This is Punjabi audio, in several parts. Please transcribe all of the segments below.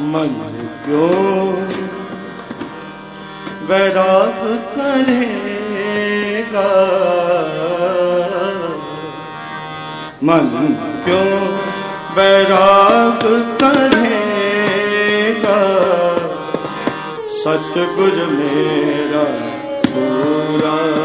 ਮਨ ਕਿਉ ਵੈਰਾਗ ਕਰੇਗਾ। ਮਨ ਕਿਉ ਵੈਰਾਗ ਕਰੇਗਾ। ਸਤਿਗੁਰ ਮੇਰਾ ਪੂਰਾ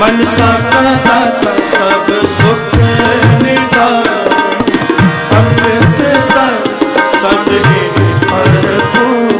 ਮਨ ਸਾਚਾ ਦਾਤਾ ਸਭ ਸੁਖ ਨਿਦਾਨ। ਅੰਮ੍ਰਿਤ ਸਰ ਸਦ ਹੀ ਭਰਪੂਰ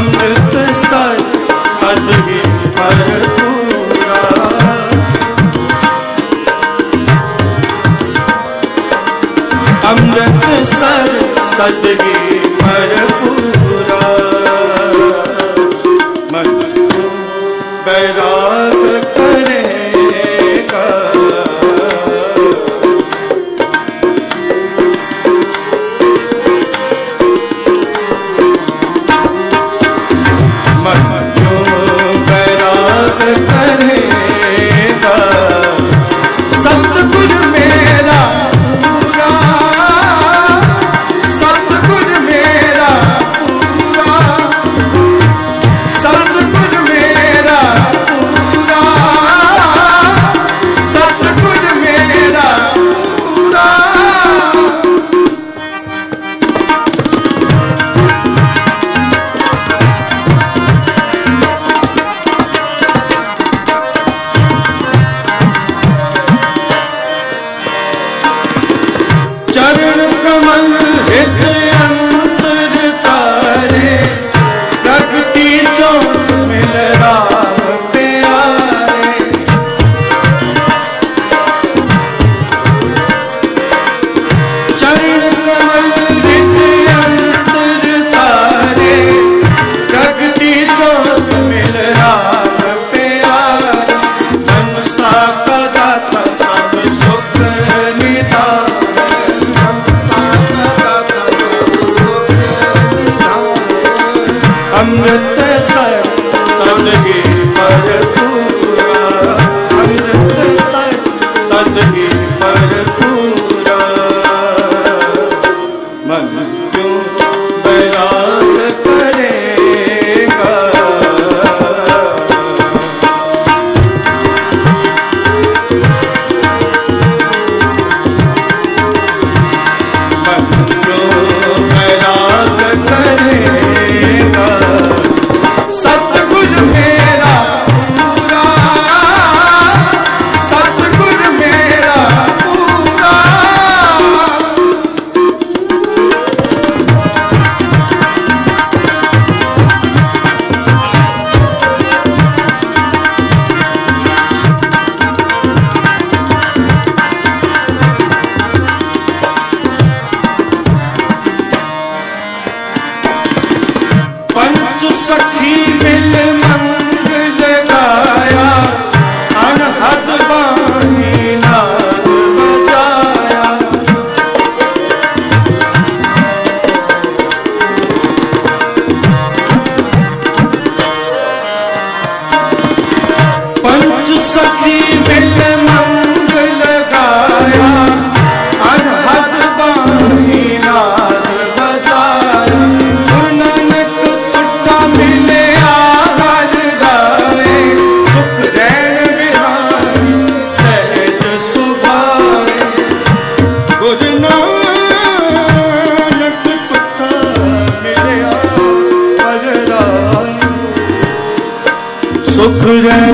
ਅੰਮ੍ਰਿਤ ਸਰ ਸਤ ਅੰਮ੍ਰਿਤ ਸਰ ਸਤ ਹੀ ਜੋ ਬੈਰਾਗ Good.